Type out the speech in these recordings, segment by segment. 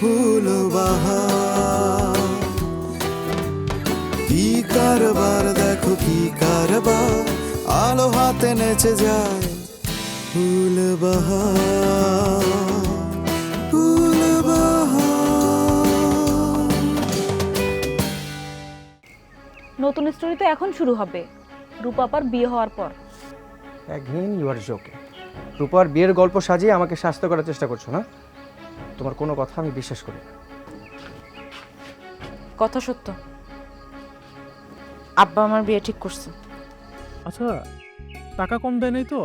ফুল বাহার কি কারবার দেখো কি কারবার। আলো হাতে নেচে যায় ফুল বাহার ফুল বাহার নতুন স্টোরি তো এখন শুরু হবে। রূপাপার বিয়ে হওয়ার পর। অ্যাগেন ইউ আর জোকে রূপার বিয়ের গল্প সাজিয়ে আমাকে শাস্ত করার চেষ্টা করছ না? তোমার কোনো কথা আমি বিশ্বাস করি না। কথা সত্য। আব্বা আমার বিয়ে ঠিক করছে। আচ্ছা টাকা কম দেয় নাই তো?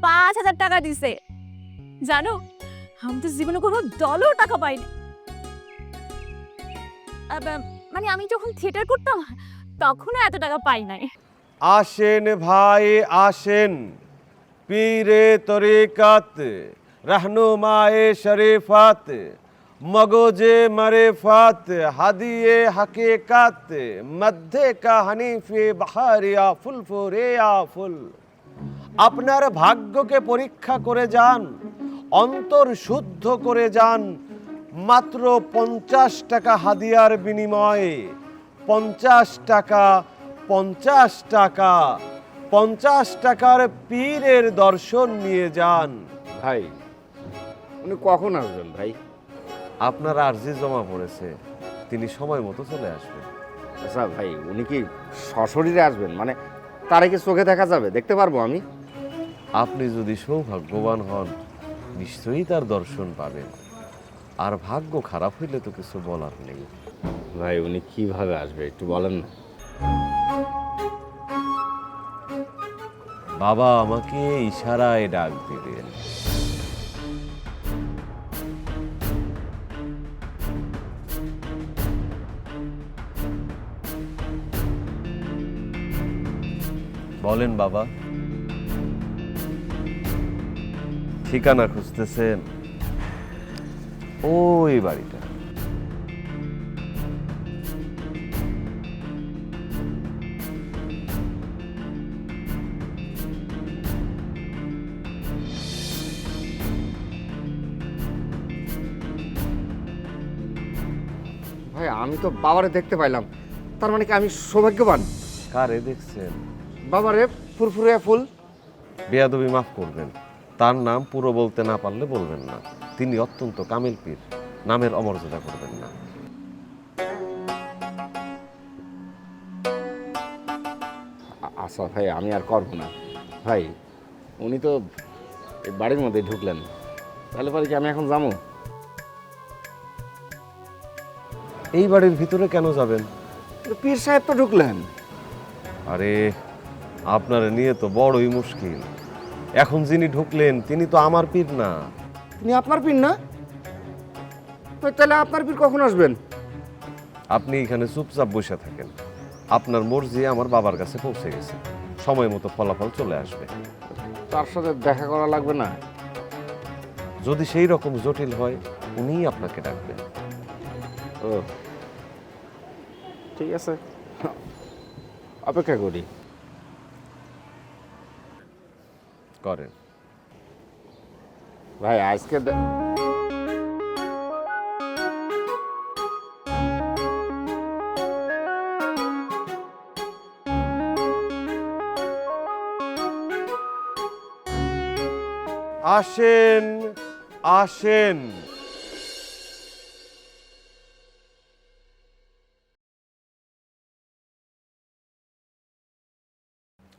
পাঁচ হাজার টাকা দিছে। জানো আমি তো জীবনে কোনো ডলার টাকা পাইনি। মানে আমি যখন থিয়েটার করতাম তখনও এত টাকা পাই নাই। আসেন ভাই আসেন। পীরে তরিকাত। রহনুমায়ে শরীফাত, মগজে মরেফাত হাদিয়ে হকেকাত, মধ্যে কা হানিফে বাহারিয়া ফুল, ফোরে ফুল। আপনার ভাগ্যকে পরীক্ষা করে যান, অন্তর শুদ্ধ করে যান, মাত্র পঞ্চাশ টাকা হাদিয়ার বিনিময়ে, পঞ্চাশ টাকা পঞ্চাশ টাকা, পঞ্চাশ টাকার পীরের দর্শন নিয়ে যান। ভাই উনি কখন আসবেন ভাই? আপনার আর্জি জমা পড়েছে তিনি সময় মতো চলে আসবেন। আচ্ছা ভাই উনি কি সশরীরে আসবেন? মানে তারে কি চোখে দেখা যাবে দেখতে পারব আমি? আপনি যদি সৌভাগ্যবান হন নিশ্চয়ই তার দর্শন পাবেন। আর ভাগ্য খারাপ হইলে তো কিছু বলার নেই। ভাই উনি কীভাবে আসবে একটু বলেন না। বাবা আমাকে ইশারায় ডাক দিবেন বলেন বাবা। ঠিকানা খুঁজতেছেন ওই বাড়িটা। ভাই আমি তো বাবারে দেখতে পাইলাম। তার মানে কি আমি সৌভাগ্যবান? কারে দেখছেন? বাবারে ফুরফুরে ফুল। বেয়াদবি মাফ করবেন। তার নাম পুরো বলতে না পারলে বলবেন না। তিনি অত্যন্ত কামিল পীর। নামের অমর্যাদা করবেন না। আচ্ছা ভাই আমি আর করব না। ভাই উনি তো এই বাড়ির মধ্যে ঢুকলেন। তাহলে পরে কি আমি এখন যাব? এই বাড়ির ভিতরে কেন যাবেন? পীর সাহেব তো ঢুকলেন। আরে আপনার নিয়ে তো বড়ই মুশকিল। এখন যিনি ঢুকলেন তিনি তো আমার পীর না। তিনি আপনার পীর না? তাহলে আপনার পীর কখন আসবেন? আপনি এখানে চুপচাপ বসে থাকেন। আপনার মর্জি আমার বাবার কাছে পৌঁছে গেছে। সময় মতো ফলাফল চলে আসবে। তার সাথে দেখা করা লাগবে না। যদি সেই রকম জটিল হয় উনিই আপনাকে ডাকবেন। ও। ঠিক আছে। অপেক্ষা করি। করেন। ভাই আজকে আসেন আসেন।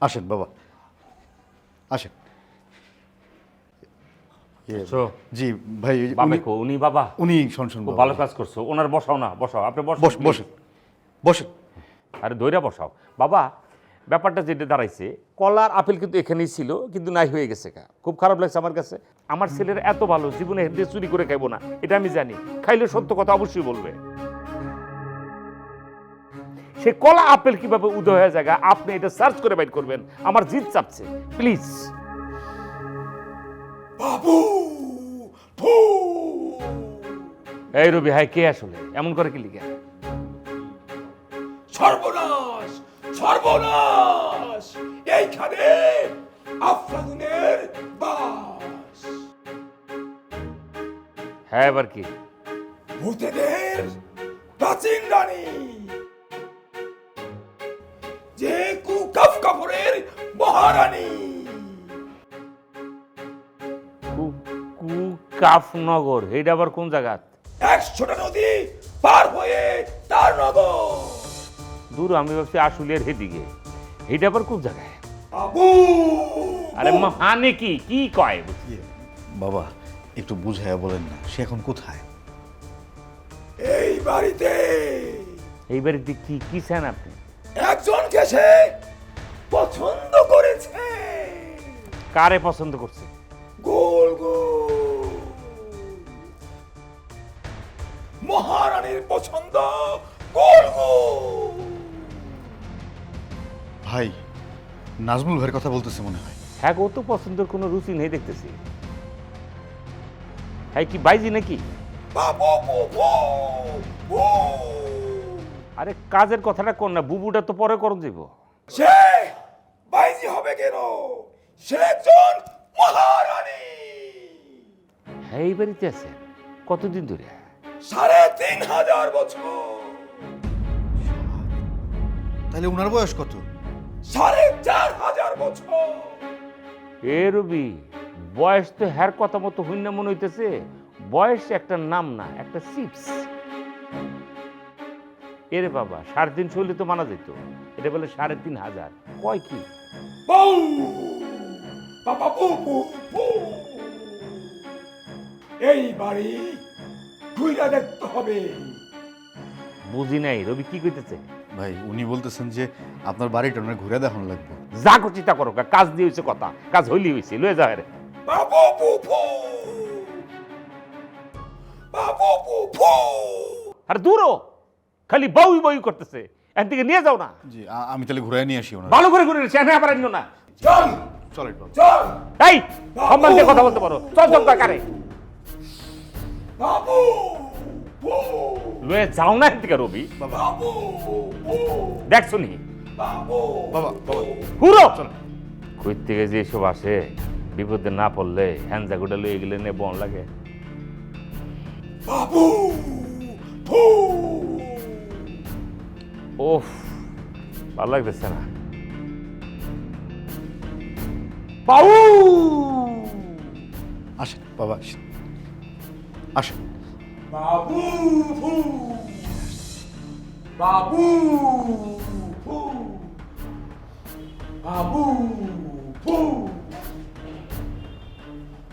আসেন বাবা আসেন। জি ভাই উনি- বাবা। উনি শোন শোন ভালো কাজ করছ। ওনার বসাও না বসাও। আপনি বসাও বস বসেন। বসেন। আরে দইরা বসাও। বাবা ব্যাপারটা যেটা দাঁড়াইছে কলার আপেল কিন্তু এখানেই ছিল কিন্তু নাই হয়ে গেছে কা খুব খারাপ লাগছে আমার কাছে। আমার ছেলের এত ভালো জীবনে হেঁটে চুরি করে খাইবো না এটা আমি জানি। খাইলে সত্য কথা অবশ্যই বলবে। সে কলা আপেল কীভাবে উদয় হয়ে যায় আপনি এটা সার্চ করে বাইট করবেন। আমার জিত চাপছে। প্লিজ এই রবি হাই কে আসলে? এমন করে কি লিখে? সর্বনাশ সর্বনাশ এইখানে আফলাতুনের বাস। হ্যাঁ এবার কি? ভূতেদের প্রাচীন রানী যে কুকাফ কাপড়ের মহারানী। কাফনগর এইটা আবার কোন জায়গা? একশোটা নদী পার হয়ে তার নগর। দূর আমি ভাবছি আশুলিয়ার হেদিকে এইটা আবার কোন জায়গায়? আবু আরে মানে কি? কি কয়? বাবা একটু বুঝাইয়া বলেন না সে এখন কোথায়? এই বাড়িতে। এই বাড়িতে কি কি চান আপনি? একজনকে সে পছন্দ করেছে। কারে পছন্দ করছে? মহারানীর পছন্দ গোল গোল ভাই নাজমুল ভাইয়ের কথা বলতেছে মনে হয়। হ্যাঁ ও তো পছন্দের কোনো রুচি নেই দেখতেছি। হ্যাঁ কি বাইজি নাকি? আরে কাজের কথাটা কোন না বুবুটা তো পরে করন যাব সে বাইজি হবে কেন? সে একজন মহারানী। হ্যাঁ এই বাড়িতে আছে। কতদিন ধরে? সাড়ে তিন হাজার বছর। তাহলে ওনার বয়স কত? সাড়ে চার হাজার বছর। এ রবি বয়স তো হ্যার কথা মতো হইনা মনে হইতেছে। বয়স একটা নাম না একটা সিপস এরে বাবা সাড়ে তিনশো হইলে তো মানা যেত এটা বলে সাড়ে তিন হাজার। কয় কি? এই বাড়ি দেখতে হবে। বুঝি নাই রবি কি কইতেছে? ভাই উনি বলতেছেন যে আপনার বাড়িটা ওনার ঘুরে দেখানো লাগবে। যা করছি তা করো কাজ দিয়ে হয়েছে কথা কাজ হইলি হয়েছে লয়ে যাও রে বাবু বু বু বাবু বু বু আর দূরও খালি বউই বই করতেছে এর দিকে নিয়ে যাও না। জি আ- আমি তাহলে ঘুরে নিয়ে আসি ওনার। ভালো করে ঘুরে চেনে আবার আনিও না। চল! বাবা চল! এই সম্মান দিয়ে কথা বলতে পারো। চল চল কারে লয়ে যাও না দিকে রবি বাবু দেখছ নি বাবু বাবা বাবা হুরো কই থেকে যে এসব আসে বিপদে না পড়লে হ্যান্ডা গুটা লয়ে গেলে নে বন লাগে বাবু ওফ ভালো লাগতেছে না পাউ আসেন বাবা আসেন আসেন বাবু ভু বাবু ভু বাবু ভু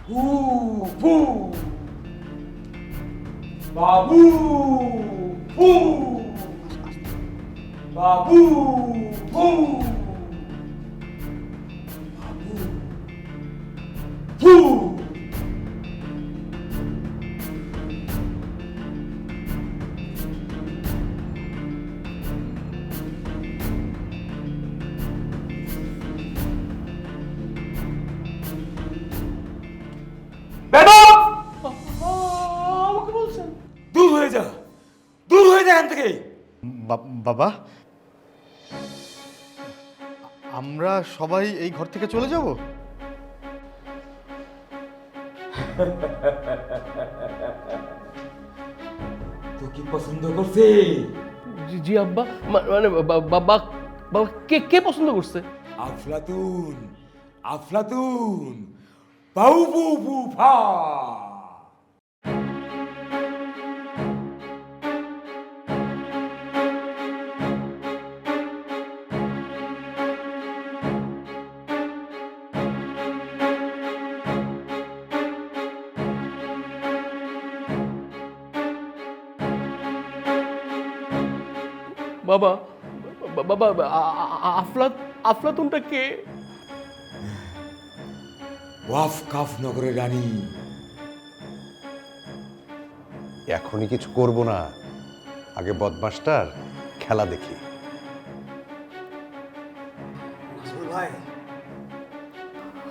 ভু ভু বাবু ভু বাবু ভু বাবু বাবা? আমরা সবাই এই ঘর থেকে চলে যাব? তো কি পছন্দ করছে? জি জি আব্বা। মানে বাবা বাবা কে কে পছন্দ করছে? আফলাতুন আফলাতুন। বাউ বু বু ফা বাবা বাবা আফলাত আফলাতুনটা কে? ওয়াফ কাফ নগরের রানী। এখনই কিছু করব না। আগে বদমাসটার খেলা দেখি। ভাই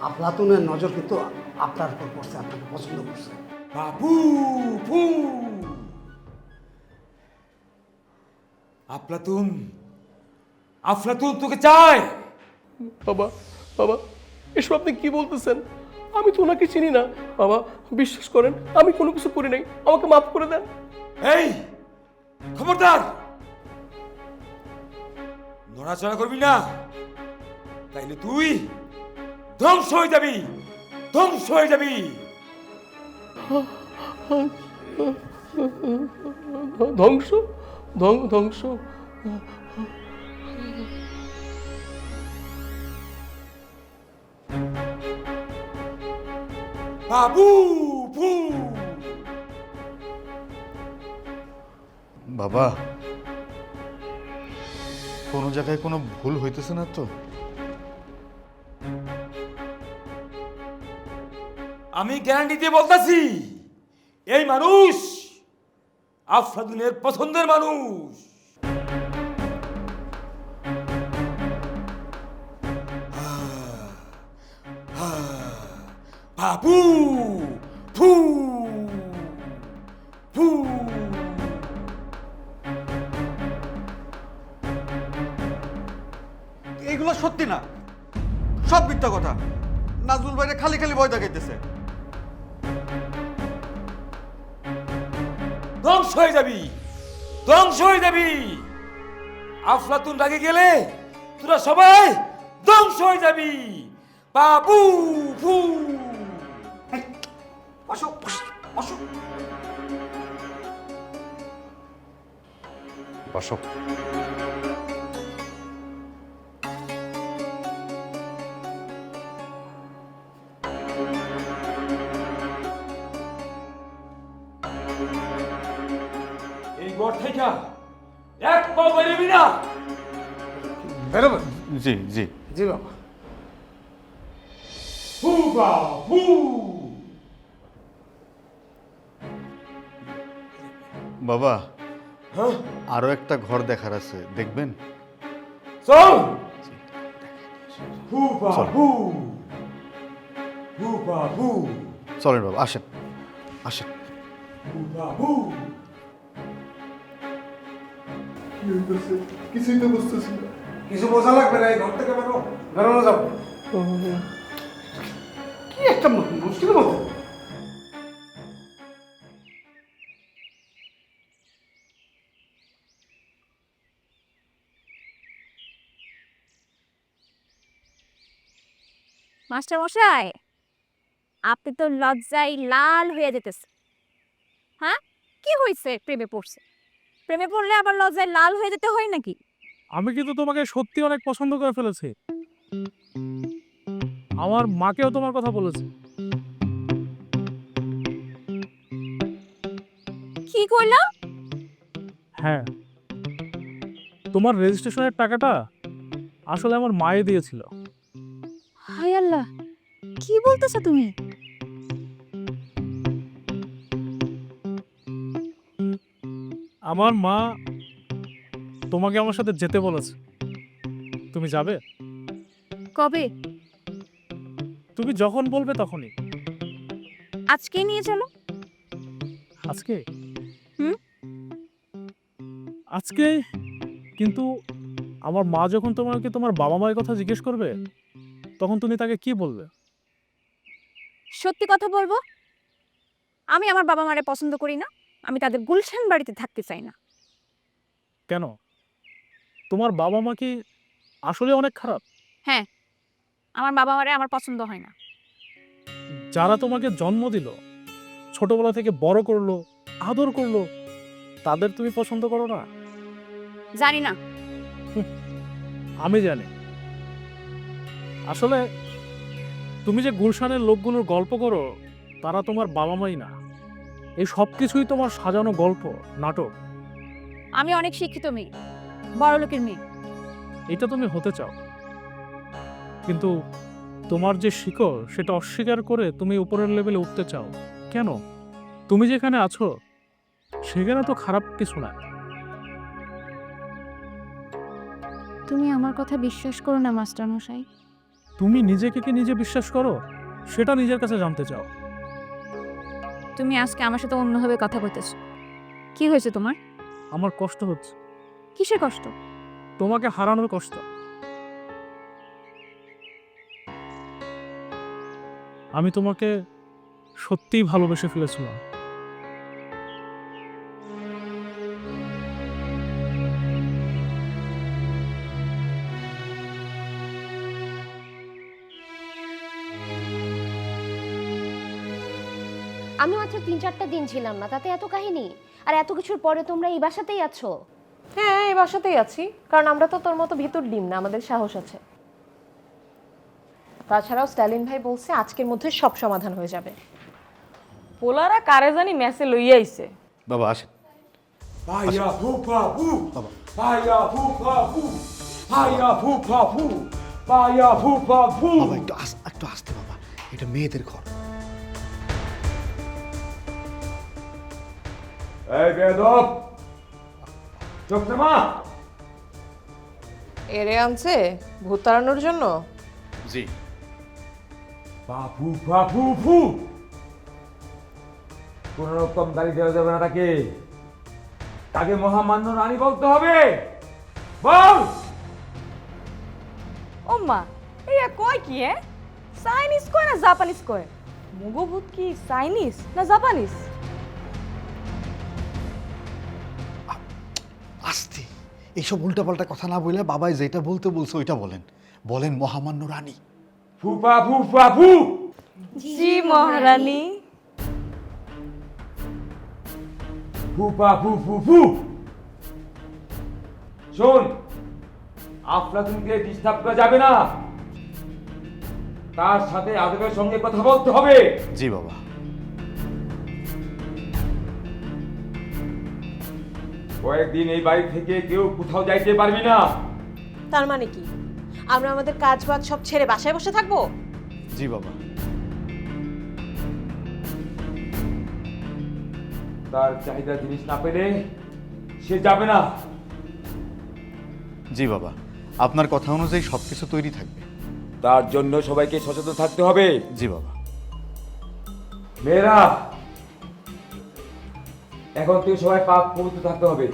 আফলাতুনের নজর কিন্তু আপনার উপর পড়ছে আপনাকে পছন্দ করছে। বাবু ফু! আফলাতুন আফলাতুন তোকে চায় বাবা বাবা এসব আপনি কি বলতেছেন? আমি তো ওনাকে চিনি না। বাবা বিশ্বাস করেন আমি কোনো কিছু করি নাই। আমাকে মাফ করে দেন। এই খবরদার! নড়াচড়া করবি না। তাইলে তুই ধ্বংস হয়ে যাবি। ধ্বংস হয়ে যাবি। ধ্বংস? ধ্বং- ধ্বংস? বাবু ফু বাবা কোনো জায়গায় কোনো ভুল হইতেছে না তো? আমি গ্যারান্টি দিয়ে বলতাছি এই মানুষ আফলাদুনের পছন্দের মানুষ। বাবু ফু ফু এইগুলো সত্যি না। সব মিথ্যা কথা। নাজমুল ভাইরা খালি খালি ভয় দেখাইতেছে। ধ্বংস হয়ে যাবি। ধ্বংস হয়ে যাবি। আফলাতুন রাগে গেলে তোরা সবাই ধ্বংস হয়ে যাবি। বাবু ফু অশোক অশোক অশোক। এই ঘর থেকে এক পাও বেরোবি না। বেরোবেন জি জি। জি বাবা। ফু বা ফু বাবা হ্যাঁ? আরও একটা ঘর দেখার আছে দেখবেন? চল! বা বা চলেন বাবা আসেন আসেন। বা কিছু বোঝা লাগবে না এই ঘর থেকে বেরো বেরোনো যাব কি একটা মুশকিল মতো? মাস্টার মশাই আপনি তো লজ্জায় লাল হয়ে যেতেছে হ্যাঁ? কি হয়েছে প্রেমে পড়ছে? প্রেমে পড়লে আবার লজ্জায় লাল হয়ে যেতে হয় নাকি? আমি কিন্তু তোমাকে সত্যি অনেক পছন্দ করে ফেলেছি। আমার মাকেও তোমার কথা বলেছে। কি করল হ্যাঁ। তোমার রেজিস্ট্রেশনের টাকাটা আসলে আমার মায়ে দিয়েছিল। হায় আল্লাহ কি বলতেছো তুমি? আমার মা তোমাকে আমার সাথে যেতে বলেছে। তুমি যাবে? কবে? তুমি যখন বলবে তখনই। আজকেই নিয়ে চলো। আজকে? হুম? আজকে? কিন্তু আমার মা যখন তোমাকে তোমার বাবা মায়ের কথা জিজ্ঞেস করবে তখন তুমি তাকে কি বলবে সত্যি কথা বলব? আমি আমার বাবা মারে পছন্দ করি না। আমি তাদের গুলশান বাড়িতে থাকতে চাই না। কেন? তোমার বাবা মা কি আসলে অনেক খারাপ? হ্যাঁ। আমার বাবা মারে আমার পছন্দ হয় না। যারা তোমাকে জন্ম দিল ছোটবেলা থেকে বড় করল আদর করল তাদের তুমি পছন্দ করো না? জানি না। আমি জানি। আসলে তুমি যে গুলশানের লোকগুলোর গল্প করো তারা তোমার বাবা মাই না। এই সব কিছুই তোমার সাজানো গল্প নাটক। আমি অনেক শিক্ষিত মেয়ে বড় লোকের মেয়ে। এটা তুমি হতে চাও। কিন্তু তোমার যে শিকড় সেটা অস্বীকার করে তুমি উপরের লেভেলে উঠতে চাও। কেন? তুমি যেখানে আছো সেখানে তো খারাপ কিছু না। তুমি আমার কথা বিশ্বাস করো না মাস্টার মশাই তুমি নিজেকে কি নিজে বিশ্বাস করো? সেটা নিজের কাছে জানতে চাও। তুমি আজকে আমার সাথে অন্যভাবে কথা বলতেছো। কি হয়েছে তোমার? আমার কষ্ট হচ্ছে। কিসের কষ্ট? তোমাকে হারানোর কষ্ট। আমি তোমাকে সত্যিই ভালোবেসে ফেলেছিলাম। আমি মাত্র তিন চারটা দিন ছিলাম না তাতে এত কাহিনী? আর এত কিছুর পরে তোমরা এই বাসাতেই আছো? হ্যাঁ এই বাসাতেই আছি কারণ আমরা তো তোর মতো ভিতর ডিম না আমাদের সাহস আছে। তাছাড়াও স্ট্যালিন ভাই বলছে আজকের মধ্যে সব সমাধান হয়ে যাবে। পোলারা কারে জানি মেসে লইয়া আইছে। বাবা আসেন। ভাইয়া ফুফা ফু ভাইয়া ফুফা ফু ভাইয়া ফুফা ফু ভাইয়া ফুফা ফু বাবা একটু আস একটু আসতে বাবা। এটা মেয়েদের ঘর। এই বেদব চোখ মা এরে আনছে ভূত তাড়ানোর জন্য? জি। বাপু বাপু ফু! কোন রকম দাড়ি দেওয়া যাবে না তাকে। তাকে মহামান্য রানী বলতে হবে! বল! ও মা এইয়া কয় কি এ চাইনিজ কয় না জাপানিজ কয়? মুগো ভূত কি চাইনিজ না জাপানিজ এইসব উল্টাপাল্টা কথা না বলে বাবাই যেটা বলতে বলছে ওইটা বলেন। বলেন মহামান্য রানী। ফুফা ফুফা ফু! জি মহারানী। ফুফা ফু ফু ফু! শোন আফলাতুনকে ডিস্টার্ব করা যাবে না। তার সাথে আদবের সঙ্গে কথা বলতে হবে। জি বাবা। কয়েকদিন এই বাড়ি থেকে কেউ কোথাও যাইতে পারবি না। তার মানে কি? আমরা আমাদের কাজ বাজ সব ছেড়ে বাসায় বসে থাকব? জি বাবা। তার চাহিদা জিনিস না পেলে সে যাবে না। জি বাবা। আপনার কথা অনুযায়ী সবকিছু তৈরি থাকবে। তার জন্য সবাইকে সচেতন থাকতে হবে। জি বাবা। মেয়েরা এখন তুই সবাই পাক পবিত্র থাকতে হবে।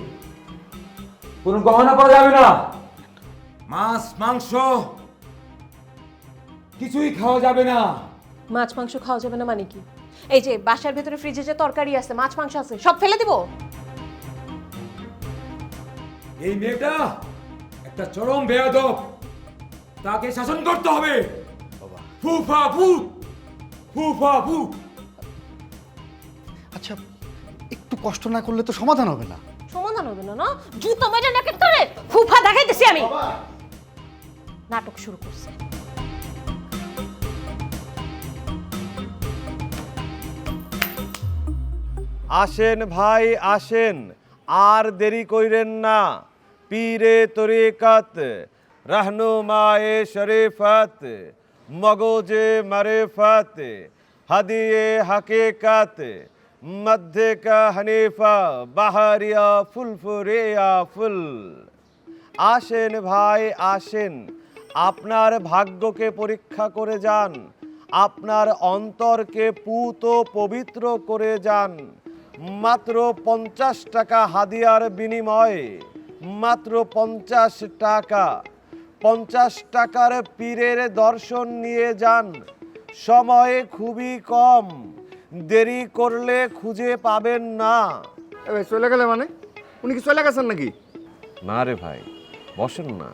কোনো গহনা করা যাবে না। মাছ মাংস কিছুই খাওয়া যাবে না। মাছ মাংস খাওয়া যাবে না মানে কি? এই যে বাসার ভেতরে ফ্রিজে যে তরকারি আছে মাছ মাংস আছে সব ফেলে দিব? এই মেয়েটা একটা চরম বেয়াদব। তাকে শাসন করতে হবে। ফুফা ফু ফুফা ফু আচ্ছা একটু কষ্ট না করলে তো সমাধান হবে না। সমাধান হবে না না? জুতো মেজে নাকে ধরে ফুফা দেখাইতেছি আমি। নাটক শুরু করছে। আসেন ভাই আসেন। আর দেরি কইরেন না। পীরে তরিকত রহনুমায়ে শরীফত মগজে মারিফত হাদিয়ে হাকিকত। মধ্যে হানিফা বাহারিয়া ফুলফুরিয়া ফুল আসেন ভাই আসেন আপনার ভাগ্যকে পরীক্ষা করে যান আপনার অন্তরকে পুত পবিত্র করে যান মাত্র পঞ্চাশ টাকা হাদিয়ার বিনিময়ে মাত্র পঞ্চাশ টাকা পঞ্চাশ টাকার পীরের দর্শন নিয়ে যান সময় খুবই কম দেরি করলে খুঁজে পাবেন না। চলে গেলে মানে? উনি কি চলে গেছেন নাকি? না রে ভাই বসেন না।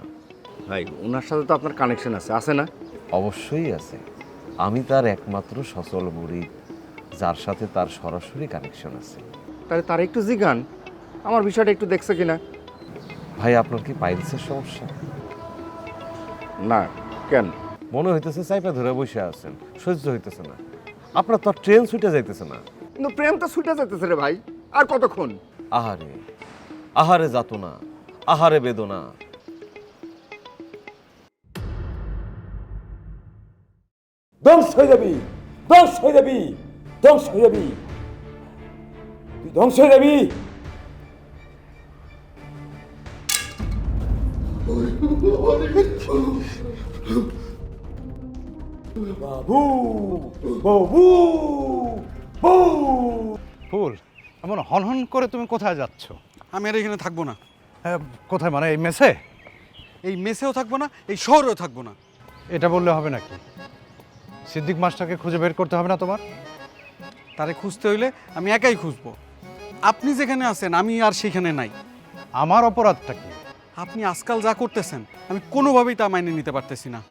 ভাই ওনার সাথে তো আপনার কানেকশন আছে আছে না? অবশ্যই আছে। আমি তার একমাত্র সচল মুড়ি যার সাথে তার সরাসরি কানেকশন আছে। তাহলে তার একটু জিগান আমার বিষয়টা একটু দেখছে কিনা। ভাই আপনার কি পাইলসের সমস্যা? না কেন? মনে হইতেছে চাইপা ধরে বসে আছেন সহ্য হইতেছে না। আপনার তো ট্রেন ছুটে যাইতেছে না কিন্তু প্রেম তো ছুটে যাইতেছে রে ভাই আর কতক্ষণ আহারে আহারে যাতনা আহারে বেদনা ধ্বংস হয়ে যাবি ধ্বংস হয়ে যাবি ধ্বংস হয়ে যাবি তুই ধ্বংস হয়ে যাবি বাবু বাবু ফুল এমন হনহন করে তুমি কোথায় যাচ্ছ? আমি আর এখানে থাকব না। হ্যাঁ, কোথায় মানে এই মেসে? এই মেসেও থাকব না এই শহরেও থাকব না। এটা বললে হবে নাকি? সিদ্দিক মাস্টারকে খুঁজে বের করতে হবে না তোমার? তারে খুঁজতে হইলে আমি একাই খুঁজবো। আপনি যেখানে আছেন আমি আর সেখানে নাই। আমার অপরাধটা কি? আপনি আজকাল যা করতেছেন আমি কোনোভাবেই তা মাইনে নিতে পারতেছি না।